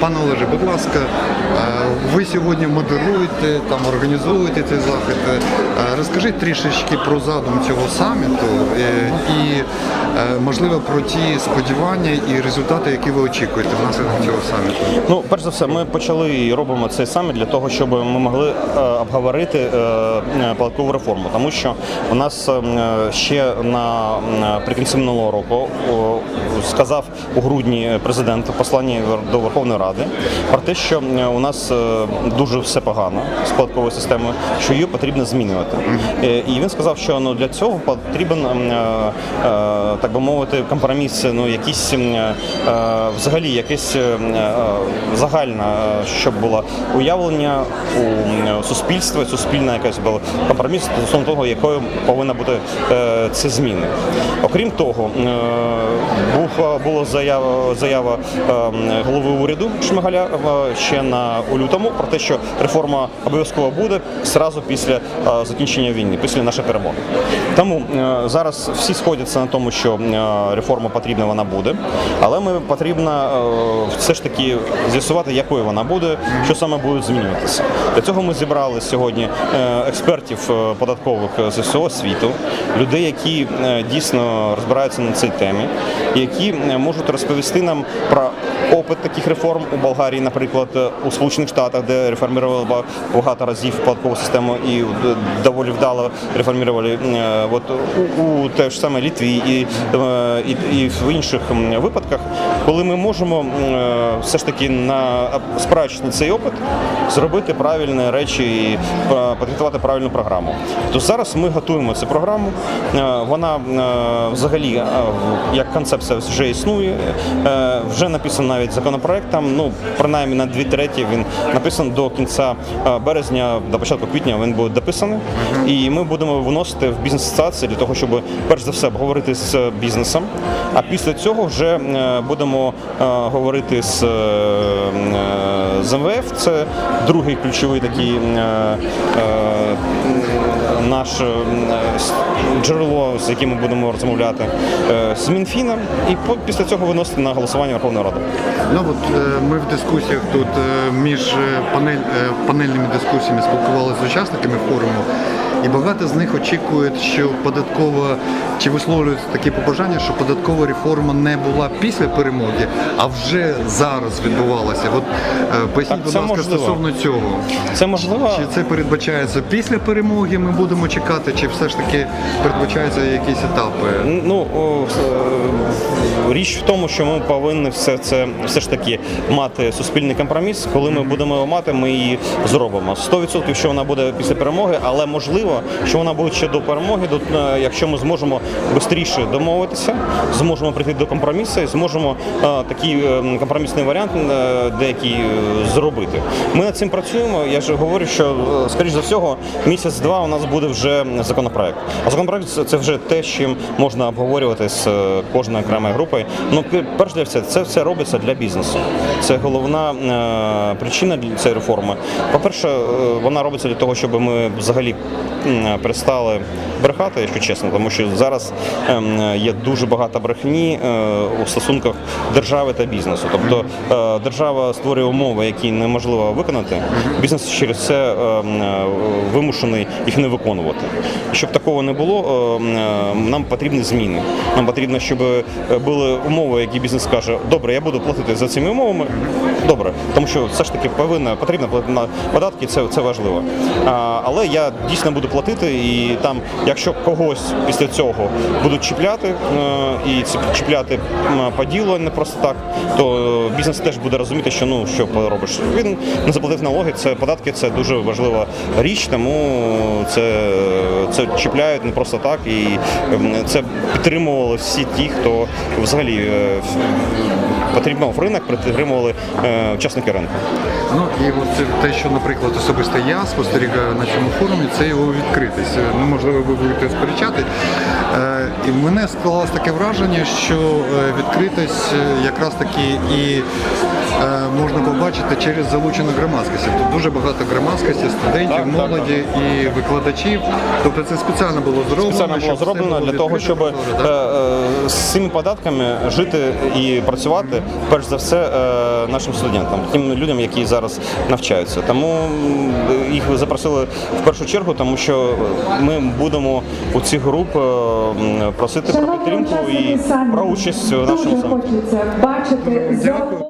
Пане Олеже, будь ласка, е, ви сьогодні модеруєте, там організовуєте цей захід. Е, Розкажіть трішечки про задум цього саміту е, і, можливо, про ті сподівання і результати, які ви очікуєте внаслідок цього саміту. Ну, перш за все, ми почали і робимо цей саміт для того, щоб ми могли обговорити податкову реформу, тому що у нас ще на наприкінці минулого року сказав у грудні президент посланні до Верховної Ради про те, що е, у нас е, дуже все погано з податковою системою, що її потрібно змінювати. Е, І він сказав, що ну для цього потрібен м, е, е, так би мовити компроміс, ну якісь взагалі якесь загальне, щоб було уявлення у суспільства, суспільна якась була компроміс стосовно того, якою повинна бути ці зміни. Окрім того, була заява заява е, голови уряду Шмигаля е, ще на у лютому про те, що реформа обов'язково буде зразу після е, закінчення війни, після нашої перемоги. Тому е, зараз всі сходяться на тому, що реформа потрібна, вона буде, але ми потрібно все ж таки з'ясувати, якою вона буде, що саме буде змінюватися. Для цього ми зібрали сьогодні експертів податкових з всього світу, людей, які дійсно розбираються на цій темі, які можуть розповісти нам про опит таких реформ у Болгарії, наприклад, у Сполучених Штатах, де реформували багато разів податкову систему і доволі вдало реформували е, от у, у те ж саме Літві і, е, і, і в інших випадках, коли ми можемо е, все ж таки на на цей опит, зробити правильні речі і підготувати правильну програму. То зараз ми готуємо цю програму. Вона взагалі як концепція вже існує. Вже написано навіть законопроект. Ну принаймні на дві треті він написаний до кінця е, березня, до початку квітня він буде дописаний. І ми будемо виносити в бізнес асоціації для того, щоб перш за все обговорити з бізнесом. А після цього вже е, будемо е, говорити з, е, е, з МВФ. Це другий ключовий такий е, е, джерело, з яким ми будемо розмовляти е, з Мінфіном, і після цього виносити на голосування Верховної Ради. Ну от е, ми в дискусіях тут між панель, панельними дискусіями спілкувалися з учасниками форуму, і багато з них очікують, що податкова чи висловлюють такі побажання, що податкова реформа не була після перемоги, а вже зараз відбувалася. От поясніть, будь ласка, можливо. стосовно цього. Це можливо. Чи це передбачається після перемоги? Ми будемо чекати, чи все ж таки передбачаються якісь етапи? Ну о, е, річ в тому, що ми повинні все це все ж таки мати суспільний компроміс. Коли ми будемо його мати, ми її зробимо. 100% що вона буде після перемоги, але можливо, що вона буде ще до перемоги, е, якщо ми зможемо швидше домовитися, зможемо прийти до компромісу і зможемо е, такий е, компромісний варіант деякий зробити. Ми над цим працюємо. Я ж говорю, що скоріш за всього місяць-два у нас буде вже законопроект. А законопроект це- вже те, з чим можна обговорювати з кожною окремою групою. Ну перш за все, це все робиться для бізнесу. Це головна е, причина цієї реформи. По-перше, е, вона робиться для того, щоб ми взагалі перестали брехати, якщо чесно, тому що зараз ем, є дуже багато брехні е, у стосунках держави та бізнесу. Тобто держава створює умови, які неможливо виконати. Бізнес через це ем, вимушений їх не виконувати. Щоб такого не було, ем, нам потрібні зміни. Нам потрібно, щоб е, умови, які бізнес каже, добре, я буду платити за цими умовами. Добре, тому що все ж таки повинна потрібно платити на податки, це, це важливо. А, але я дійсно буду платити, і там, якщо когось після цього будуть чіпляти е, і чіпляти по ділу, не просто так, то бізнес теж буде розуміти, що ну що поробиш. Він не заплатив налоги, це податки, це дуже важлива річ, тому це, це чіпляють не просто так, і це підтримували всі ті, хто взагалі е, потрібно в ринок, підтримували е, учасники ринку. Ну і от те, що, наприклад, особисто я спостерігаю на цьому форумі, це його відкритість. Ну, можливо, ви будете сперечати. Е, І мене склалось таке враження, що е, відкритість е, якраз таки і е, можна побачити через залучену громадськість. Тут дуже багато громадськості, студентів, Так, так, молоді і викладачів. Тобто це спеціально було зроблено. Спеціально було зроблено для того, щоб е, е, з цими податками жити і працювати, перш за все, е, нашим студентам, тим людям, які зараз навчаються. Тому їх запросили в першу чергу, тому що ми будемо у цих груп е, просити про підтримку і про участь в нашому дуже саміті. хочеться бачити Дякую.